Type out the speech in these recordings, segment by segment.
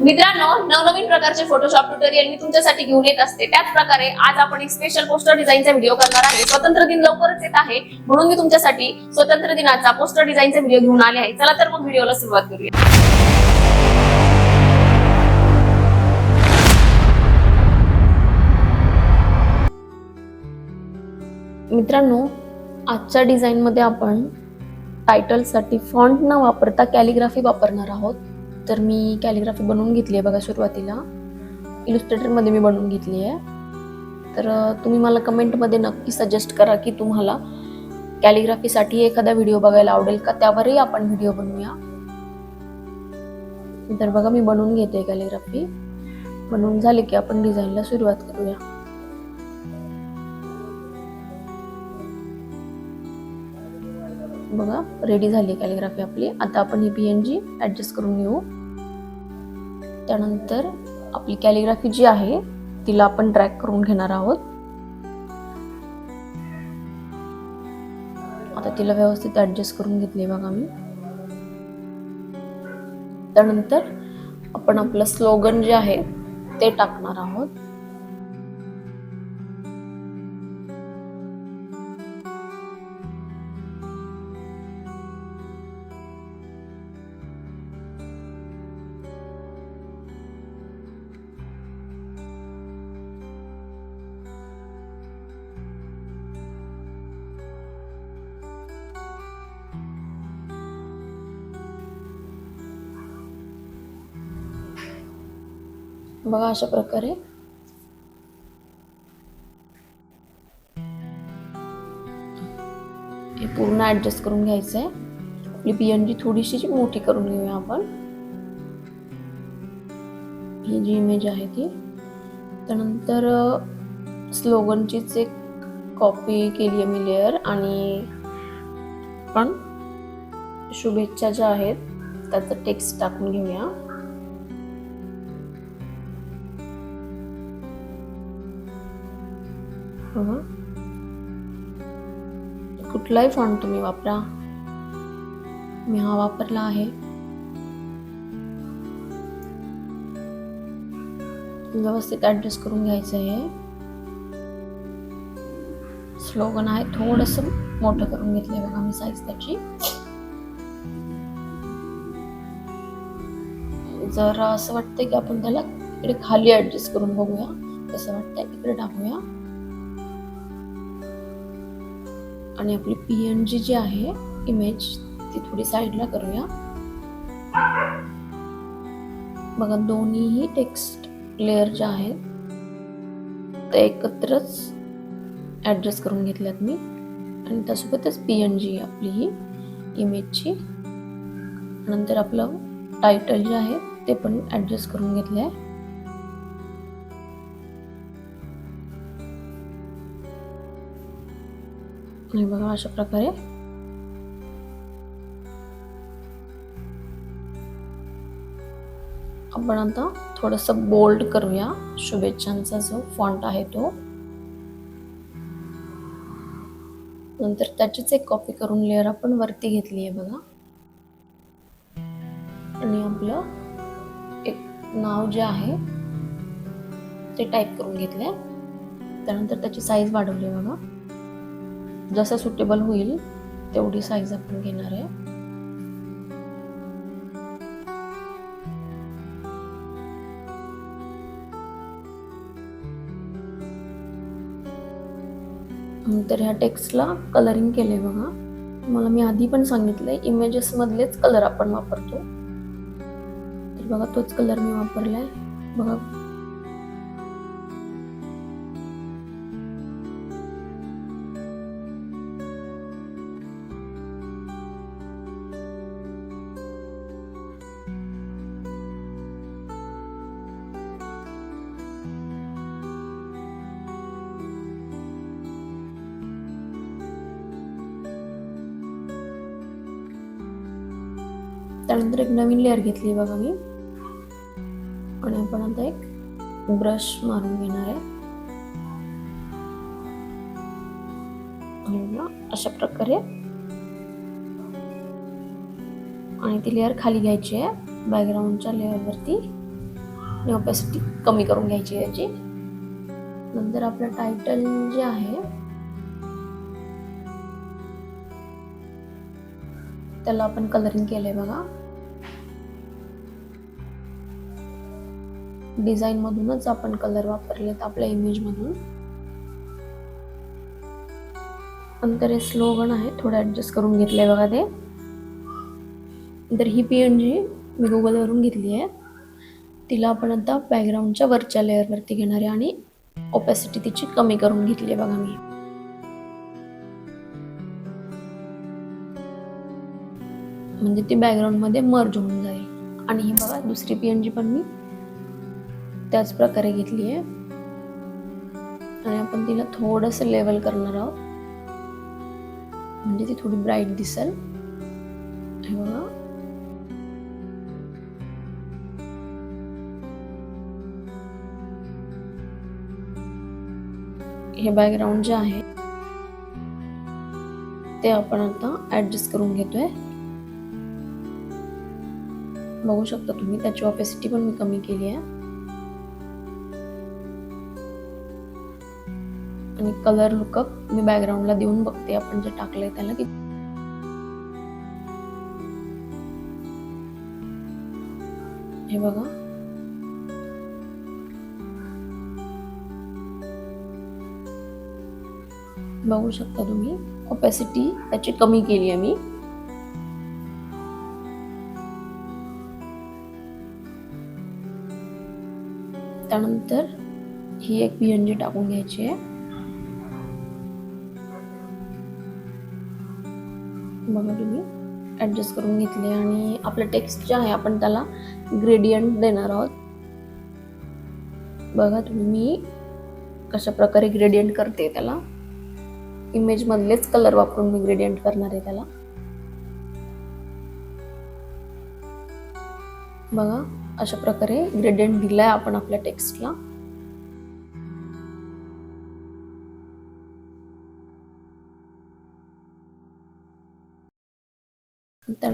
मित्रांनो नवनवीन प्रकारचे फोटोशॉप ट्युटोरियल मी तुमच्यासाठी घेऊन येत असते. त्याच प्रकारे आज आपण एक स्पेशल पोस्टर डिझाईनचा व्हिडिओ करणार आहे. स्वतंत्र दिन लवकरच येत आहे. म्हणून मी तुमच्यासाठी स्वतंत्र दिनाचा पोस्टर डिझाईनचा व्हिडिओ घेऊन आले आहे. चला तर मग व्हिडिओला सुरुवात करूया. मित्रांनो आजच्या डिझाईनमध्ये आपण टायटलसाठी फॉन्ट न वापरता कॅलिग्राफी वापरणार आहोत. तर मी कॅलिग्राफी बनवून घेतली आहे बघा सुरुवातीला. इलुस्ट्रेटरमध्ये मी बनवून घेतली आहे. तर तुम्ही मला कमेंटमध्ये नक्की सजेस्ट करा की तुम्हाला कॅलिग्राफीसाठी एखादा व्हिडिओ बघायला आवडेल का? त्यावरही आपण व्हिडिओ बनवूया. तर बघा मी बनवून घेते कॅलिग्राफी बनवून झाले की आपण डिझाईनला सुरुवात करूया. बघा रेडी झाली कॅलिग्राफी आपली. आता आपण ही पी एन जी ॲडजस्ट करून घेऊ. त्यानंतर आपली कॅलिग्राफी जी आहे तिला आपण ट्रॅक करून घेणार आहोत. आता तिला व्यवस्थित ॲडजस्ट करून घेतली बघा मी. त्यानंतर आपण आपलं स्लोगन जे आहे ते टाकणार आहोत. बघा अशा प्रकारे. हे पूर्ण ऍडजस्ट करून घ्यायचं आहे आपली पीएनजी थोडीशी जी मोठी करून घेऊया आपण. ही जी इमेज आहे ती. त्यानंतर स्लोगनचीच एक कॉपी केली आहे मी लेअर आणि पण शुभेच्छा ज्या आहेत त्याचं टेक्स्ट टाकून घेऊया. बघा. कुठलाही फॉन्ट तुम्ही वापरा. मी हा वापरला आहे. व्यवस्थित ऍडजस्ट करून घ्यायचं आहे स्लोगन आहे थोडस मोठं करून घेतलंय बघा मी साईज त्याची. जर असं वाटतंय की आपण त्याला इकडे खाली ऍडजस्ट करून बघूया. कसं वाटतंय? इकडे टाकूया. आणि आपली पी एन जी जी आहे इमेज ती थोडी साईडला करूया. बघा दोन्हीही टेक्स्ट लेअर ज्या आहेत ते एकत्रच ॲडजस्ट करून घेतल्यात मी. आणि त्यासोबतच पी एन जी आपली ही इमेजची नंतर आपलं टायटल जे आहे ते पण ॲडजस्ट करून घेतलं आहे आणि बघा अशा प्रकारे. आपण आता थोडस बोल्ड करूया. शुभेच्छांचा जो फॉन्ट आहे तो. नंतर त्याचीच एक कॉपी करून लेअर आपण वरती घेतली आहे बघा. आणि आपलं एक नाव जे आहे ते टाईप करून घेतलंय. त्यानंतर त्याची साईज वाढवली आहे बघा. जसं सुटेबल होईल तेवढी साईज आपण घेणार आहे. नंतर ह्या टेक्स्टला कलरिंग केलंय बघा. मला मी आधी पण सांगितलंय इमेजेस मधलेच कलर आपण वापरतो. तर बघा तोच कलर मी वापरलाय. बघा त्यानंतर एक नवीन लेअर घेतली बघा मी. आणि आपण आता एक ब्रश मारून घेणार आहे. ना अशा प्रकारे. आणि ती लेअर खाली घ्यायची आहे बॅकग्राऊंडच्या लेअरवरती आणि ऑपॅसिटी कमी करून घ्यायची आहे याची. नंतर आपलं टायटल जे आहे त्याला आपण कलरिंग केलं आहे बघा. डिझाईन मधूनच आपण कलर वापरलेत आपल्या इमेज मधून. नंतर हे स्लोगन आहे थोडं ऍडजस्ट करून घेतलंय बघा ते. तर ही पी एन जी मी गुगलवरून घेतली आहे. तिला आपण आता बॅकग्राऊंडच्या वरच्या लेअरवरती घेणार आहे आणि ओपॅसिटी तिची कमी करून घेतली आहे बघा मी. म्हणजे ती बॅकग्राऊंडमध्ये मर्ज होऊन जाईल. आणि ही बघा दुसरी पी एन जी पण मी त्याच प्रकारे घेतली आहे. आणि आपण तिला थोडंसं लेवल करणार आहोत. म्हणजे ती थोडी ब्राईट दिसेल. हे बघा. हे बॅकग्राऊंड जे आहे ते आपण आता ऍडजस्ट करून घेतोय. बघू शकता तुम्ही त्याची ऑपेसिटी पण मी कमी केली आहे. कलर लुकअप मी बॅकग्राऊंडला देऊन बघते आपण जे टाकलंय त्याला. की हे बघा. बघू शकता तुम्ही ऑपॅसिटी त्याची कमी केली आहे मी. त्यानंतर ही एक पीएनजी टाकून घ्यायची आहे. बघा तुम्ही. ॲडजस्ट करून घेतले आणि आपलं टेक्स्ट जे आहे आपण त्याला ग्रेडियंट देणार आहोत. बघा तुम्ही मी कशा प्रकारे ग्रेडियंट करते त्याला. इमेज मधलेच कलर वापरून मी ग्रेडियंट करणार आहे त्याला. बघा अशा प्रकारे ग्रेडियंट दिलाय आपण आपल्या टेक्स्टला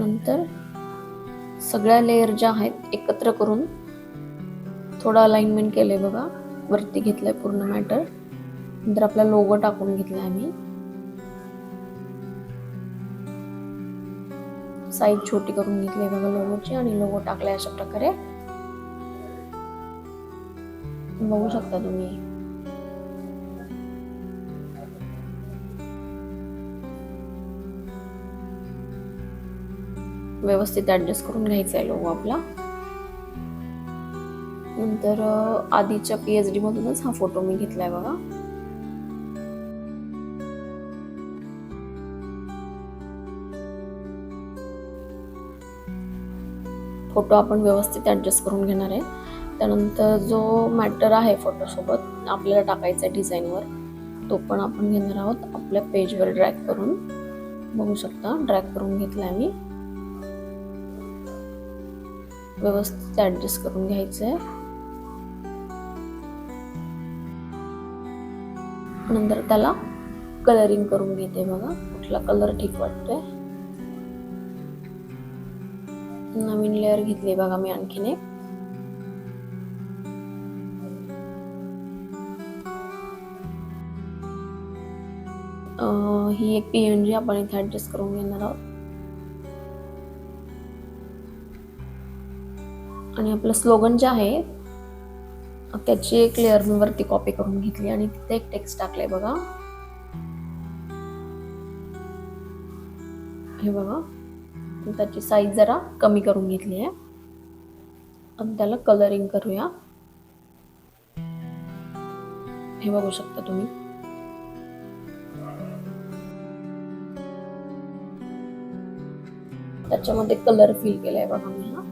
झाल्यानंतर सगळ्या लेअर ज्या आहेत एकत्र करून थोडं अलाइनमेंट केलंय बघा. वरती घेतलंय पूर्ण मॅटर नंतर आपला लोगो टाकून घेतलाय आम्ही. साईज छोटी करून घेतली आहे बघा लोगोची आणि लोगो टाकलाय अशा प्रकारे. बघू शकता तुम्ही. व्यवस्थित ॲडजस्ट करून घ्यायचा आहे लोगो आपला. नंतर आधीच्या पीएच एच डीमधूनच हा फोटो मी घेतलाय बघा. फोटो आपण व्यवस्थित ॲडजस्ट करून घेणार आहे. त्यानंतर जो मॅटर आहे फोटोसोबत आपल्याला टाकायचा आहे डिझाईनवर तो पण आपण घेणार आहोत. आपल्या पेजवर ड्रॅग करून. बघू शकता ड्रॅग करून घेतला आहे मी. व्यवस्थित ॲडजस्ट करून घ्यायचं आहे नंतर त्याला कलरिंग करून घेते बघा कुठला कलर ठीक वाटतोय. नवीन लेअर घेतली बघा मी आणखीन एक. ही एक पीएनजी आपण इथे ऍडजस्ट करून घेणार आहोत. आणि आपलं स्लोगन जे आहे त्याची एक लेअर मी वरती कॉपी करून घेतली आणि तिथे एक टेक्स्ट टाकलाय बघा. हे बघा. त्याची साईज जरा कमी करून घेतली आहे. आणि त्याला कलरिंग करूया. हे बघू शकता तुम्ही. त्याच्यामध्ये कलर फिल केलाय बघा मी हा.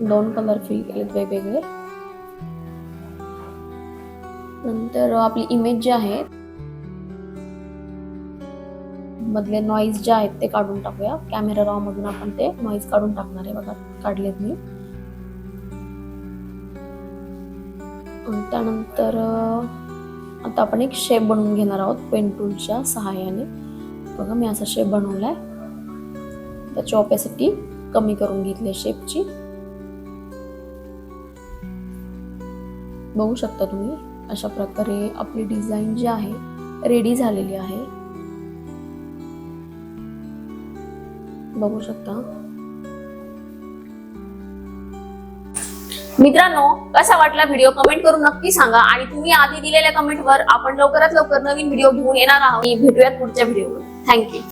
दोन कलर फ्री केलेत वेगवेगळे. नंतर आपली इमेज जी आहे मधले नॉईज जे आहेत ते काढून टाकूया. कॅमेरा रॉ मधून आपण ते नॉईज काढून टाकणार आहे बघा काढलेत मी. त्यानंतर आता आपण एक शेप बनवून घेणार आहोत पेन टूलच्या सहाय्याने. बघा मी असा शेप बनवलाय. त्याची ऑपॅसिटी कमी करून घेतली शेपची बघू शकता तुम्ही. अशा प्रकारे आपली डिझाईन जी आहे रेडी झालेली आहे. बघू शकता. मित्रांनो कसा वाटला व्हिडिओ कमेंट करून नक्की सांगा आणि तुम्ही आधी दिलेल्या कमेंटवर आपण लवकरात लवकर नवीन व्हिडिओ घेऊन येणार आहोत. भेटूयात पुढच्या व्हिडिओवर थँक्यू